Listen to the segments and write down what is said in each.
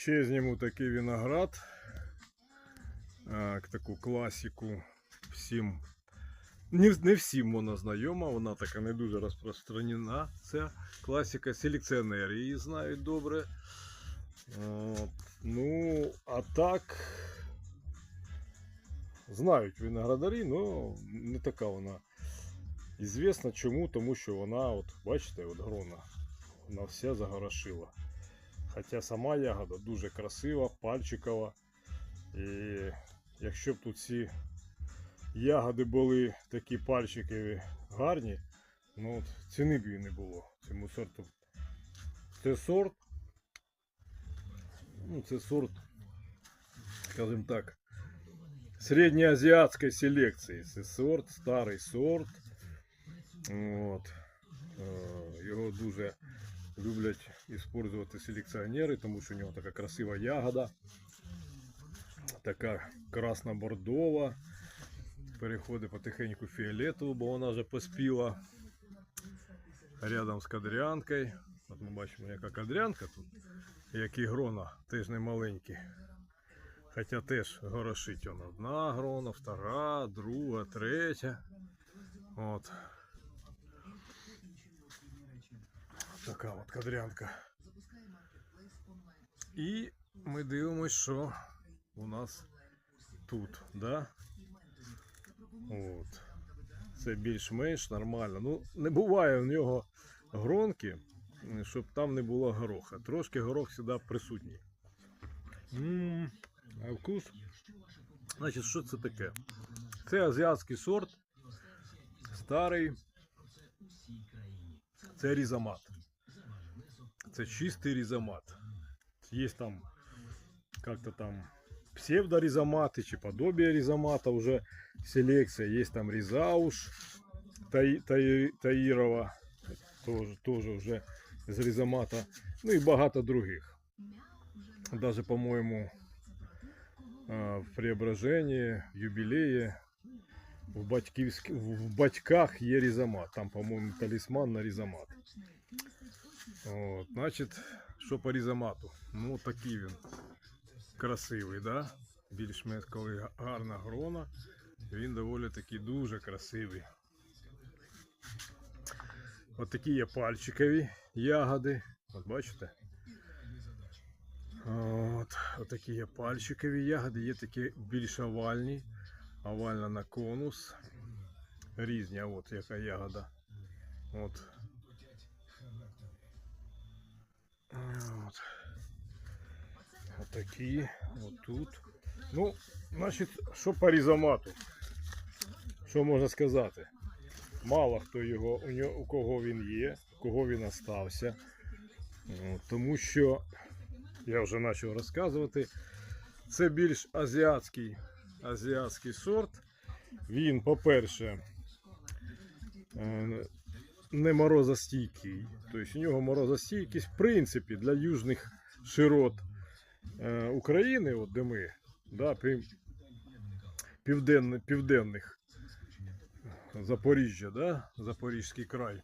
Ще зніму такий виноград. Таку класику всім. Не, всім вона знайома, вона така не дуже розпространена. Це класика селекціонери її знають добре. От. Ну, а так. Знають виноградарі, але не така вона ізвісна. Чому? Тому що вона, от, бачите, от грона, вона вся загорошила. Хоча сама ягода дуже красива, пальчикова. І якщо б тут ці ягоди були такі пальчикові гарні, ну от ціни б її не було цьому сорту. Це сорт. Ну, це сорт, скажімо так, середньоазіатської селекції. Це сорт, старий сорт. От. Е, Його дуже люблять використовувати селекціонери, тому що у нього така красива ягода, така красна бордова. Переходить потихеньку в фіолетову, бо вона вже поспіла рядом з кадрянкою. От ми бачимо, яка кадрянка тут, як і грона, теж не маленькі. Хоча теж горошить вона. Одна грона, втора, друга, третя. От. Така от кадрянка. І ми дивимося, що у нас тут, да? От. Це більш-менш нормально. Ну, не буває в нього гронки, щоб там не було гороха. Трошки горох сюди присутній. м а вкус. Значить, що це таке? Це азіатський сорт, старий. Це різомат. Это чистый ризомат. Есть там как-то там псевдоризоматы, чи подобие різомата уже селекция. Есть там ризауш, таи-таи-таирова тоже, тоже вже з різомата. Ну и богато других. Даже, по-моему э, в преображении, юбилее в, батьківськ... в батьках є різомат. Там, по-моєму, талісман на різомат. От, значить, що по різомату? Ну, такий він красивий, да? Більш-менш коли гарна грона, він доволі таки дуже красивий. От такі є пальчикові ягоди. От бачите? От, от такі є пальчикові ягоди, є такі більш овальні, овальна на конус. Різні, а от яка ягода. От. От. Отакі, отут. Ну, значить, що по різомату? Що можна сказати? Мало хто його, у, нього, у кого він є, у кого він остався. Тому що, я вже почав розказувати, це більш азіатський, азіатський сорт. Він, по-перше, е, не морозостійкий. Тобто у нього морозостійкість, в принципі, для южних широт е, України, от де ми, да, пів, південне, південних Запоріжжя, да, Запорізький край,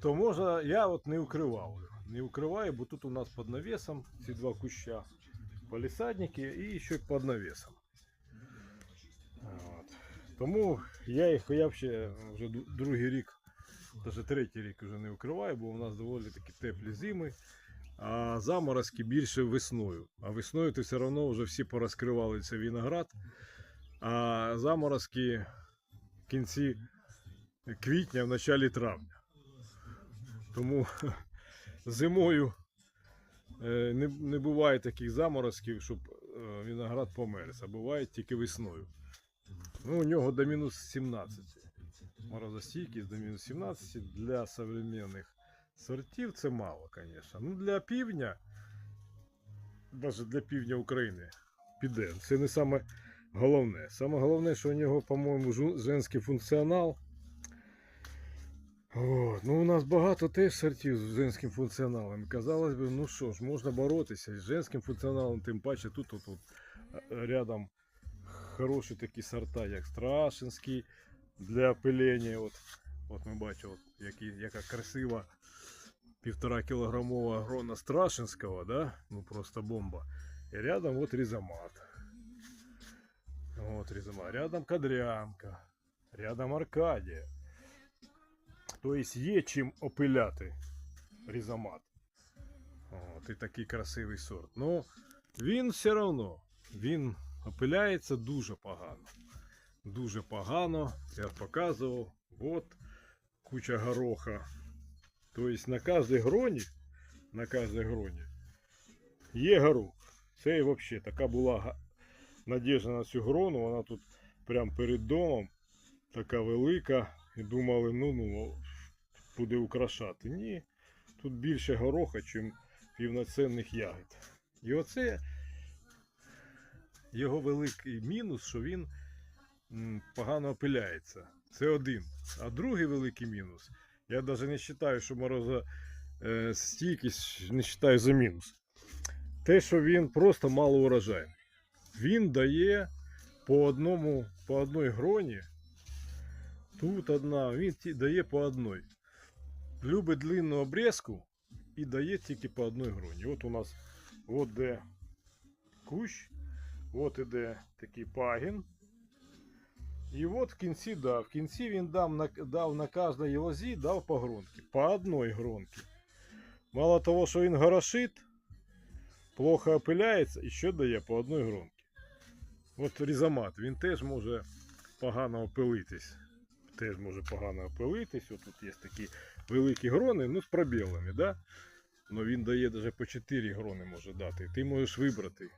то можна, я от не укривав. Не укриваю, бо тут у нас під навісом ці два куща полісадники і ще під навісом. От. Тому я їх я вже другий рік, навіть третій рік вже не укриваю, бо у нас доволі такі теплі зими. А заморозки більше весною. А весною то все одно вже всі порозкривали цей виноград. А заморозки в кінці квітня, в началі травня. Тому зимою не, не буває таких заморозків, щоб е, виноград померз, а буває тільки весною. Ну, у нього до мінус 17. Морозостійкість до мінус 17 для современних сортів це мало, звісно. Ну, для півдня, навіть для півдня України, піде. Це не саме головне. Саме головне, що у нього, по-моєму, женський функціонал. От. Ну, у нас багато теж сортів з женським функціоналом. Казалось би, ну що ж, можна боротися з женським функціоналом, тим паче тут, тут, тут е, рядом хороші такі сорта, як Страшинський для пилення. От, от ми бачимо, от, які, яка красива півтора кілограмова грона Страшинского, да? Ну просто бомба. И рядом вот ризомат. Вот ризомат. Рядом кадрянка. Рядом Аркадія. Тобто є чим опиляти різомат. От, і такий красивий сорт. Ну, він все одно, він опиляється дуже погано. Дуже погано. Я показував. От куча гороха. Тобто на кожній гроні, на кожній гроні є горох. Це і взагалі така була надіжда на цю грону. Вона тут прямо перед домом така велика. І думали, ну ну буде украшати. Ні, тут більше гороха, ніж півноцінних ягід. І оце його великий мінус, що він погано опиляється. Це один. А другий великий мінус. Я навіть не вважаю, що морозостійкість не вважаю за мінус. Те, що він просто мало урожайний. Він дає по одному, по одній гроні. Тут одна, він дає по одній. Любить длинну обрізку і дає тільки по одній гроні. От у нас от де кущ, от іде такий пагін. І от в кінці, да, в кінці він дав на, дав на кожній лозі дав по гронки. По одній гронці. Мало того, що він горошить, плохо опиляється і ще дає по одній гронці. От різомат, він теж може погано опилитись. Теж може погано опилитись. От тут є такі великі грони, ну з пробілами, да? Ну він дає навіть по 4 грони може дати. Ти можеш вибрати.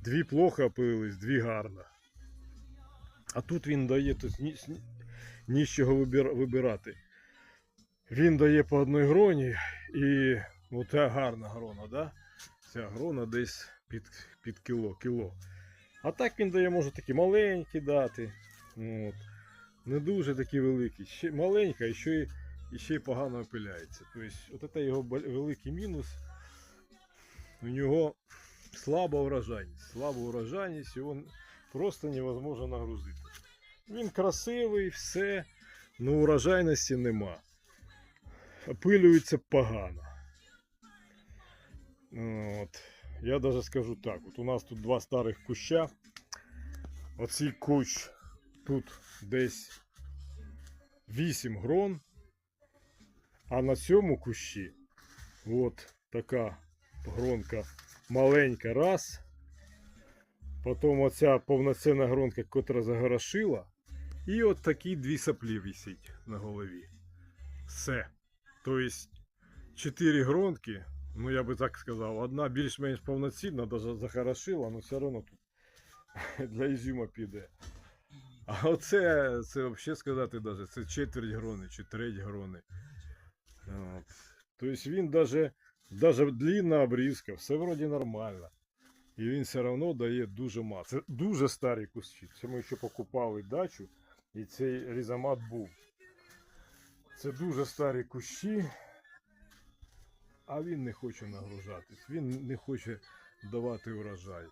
Дві плохо опилились, дві гарно. А тут він дає тут ні, ні, з чого вибирати. Він дає по одній гроні і ота гарна грона, да? Ця грона десь під, під кіло, кіло. А так він дає, може такі маленькі дати. От. Не дуже такі великі. Ще маленька і ще й, і ще й погано опиляється. Тобто, це його великий мінус. У нього слаба урожайність. Слаба урожайність, його просто невозможно нагрузити. Він красивий, все, але урожайності нема. Опилюється погано. От. Я даже скажу так, от у нас тут два старих куща. Оцей кущ тут десь 8 грон. А на цьому кущі от така гронка маленька раз. Потім оця повноцінна гронка, котра загорошила. І от такі дві саплі висять на голові. Все. Тобто 4 гронки, ну я би так сказав, одна більш-менш повноцінна, навіть захорошила, але все одно тут для ізюма піде. А оце, це взагалі сказати, даже, це четверть грони чи треть грони. Тобто він даже длинна обрізка, все вроді нормально. І він все одно дає дуже мало. Це дуже старі кущі. Це ми ще покупали дачу, і цей різомат був. Це дуже старі кущі, а він не хоче нагружатись, він не хоче давати урожай.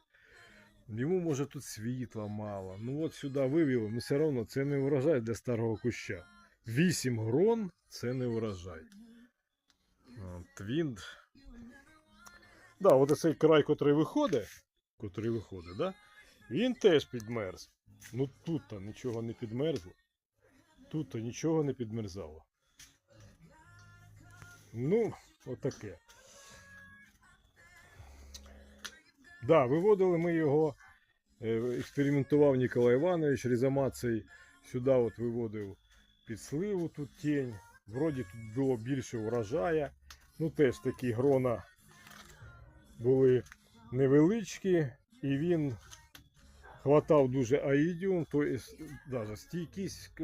Йому може тут світла мало. Ну от сюди вивели, ну все одно це не урожай для старого куща. 8 грон це не урожай. От він. Да, от цей край, котрий виходить, котрий виходить, да? він теж підмерз. Ну тут-то нічого не підмерзло. Тут-то нічого не підмерзало. Ну, отаке. Да, виводили ми його, е, експериментував Ніколай Іванович, різомат цей сюди от виводив під сливу тут тінь. Вроді тут було більше урожая. Ну теж такі грона були невеличкі, і він хватав дуже аїдіум, то є даже стійкість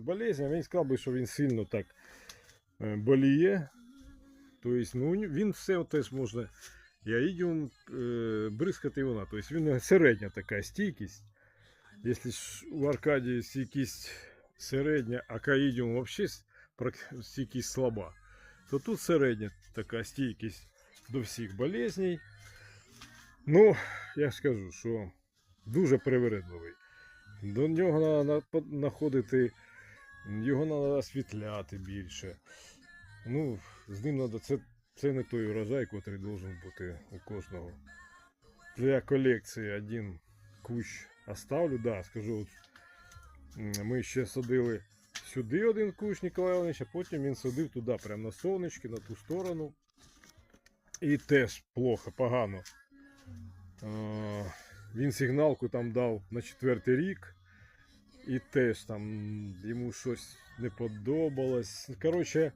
болезням, я сказав би, що він сильно так е, боліє. Тобто, ну, він все теж можна і аїдіум е, бризкати і вона. Тобто він середня така стійкість. Якщо у Аркадії стійкість середня, а каїдіум взагалі стійкість слаба, то тут середня така стійкість до всіх болезней. Ну, я скажу, що дуже привередливий. До нього треба знаходити, його треба освітляти більше. Ну, з ним треба, це, це не той урожай, який должен бути у кожного. Для колекції один кущ оставлю, да, скажу, от, ми ще садили сюди один кущ Ніколай Іванович, а потім він садив туди, прямо на сонечки, на ту сторону. І теж плохо, погано. Він сигналку там дав на четвертий рік. І теж там йому щось не подобалось. Коротше,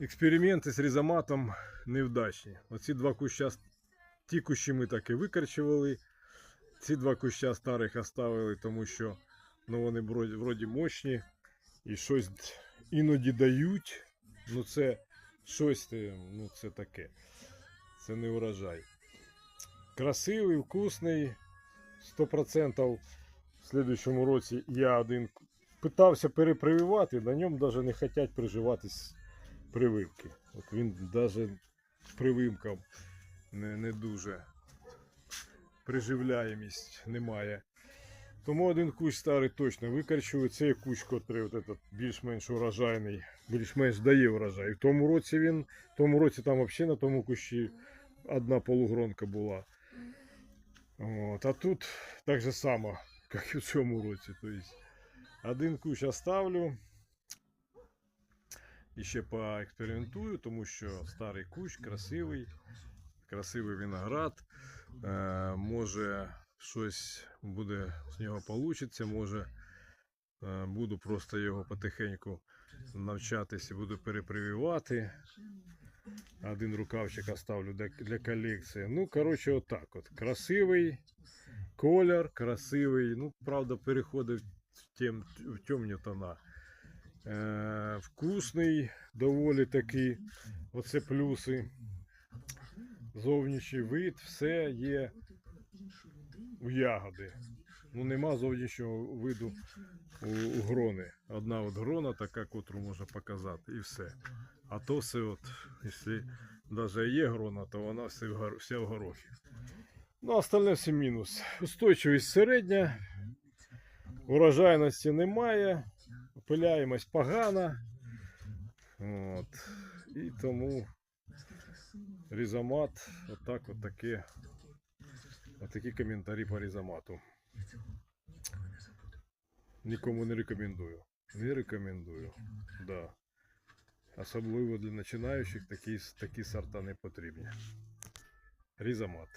експерименти з різоматом невдачні. Оці два куща, ті кущі ми так і викорчували. Ці два куща старих оставили, тому що ну, вони вроді, мощні і щось іноді дають. Ну це щось ну, це таке. Це не урожай. Красивий, вкусний. 100% в слідуючому році я один питався перепрививати, на ньому навіть не хочуть приживатись прививки. От він навіть прививкам не, не дуже приживляємість немає. Тому один кущ старий точно викорчую. Цей кущ, котрий от этот більш-менш урожайний, більш-менш дає урожай. В тому році він, в тому році там взагалі на тому кущі одна полугронка була. От, а тут так же само, як і в цьому році. Тобто, один кущ оставлю. І ще поекспериментую, тому що старий кущ красивий, красивий виноград. Е, може щось буде з нього получиться, може е, буду просто його потихеньку навчатися, буду перепрививати. Один рукавчик оставлю для, для колекції. Ну, коротше, отак от. Красивий колір, красивий. Ну, правда, переходить в, тем, в темні тона. Е, вкусний, доволі таки. Оце плюси. Зовнішній вид, все є у ягоди. Ну, нема зовнішнього виду у, у грони. Одна от грона така, котру можна показати, і все. А то все, от, якщо навіть є грона, то вона вся в горохі. Ну, остальне все мінус. Устойчивість середня, урожайності немає, опиляємость погана. От. І тому різомат, отак, от таке, отакі коментарі по різомату. Нікому не рекомендую. Не рекомендую. Да. Особливо для починаючих такі, такі сорта не потрібні. Різомат.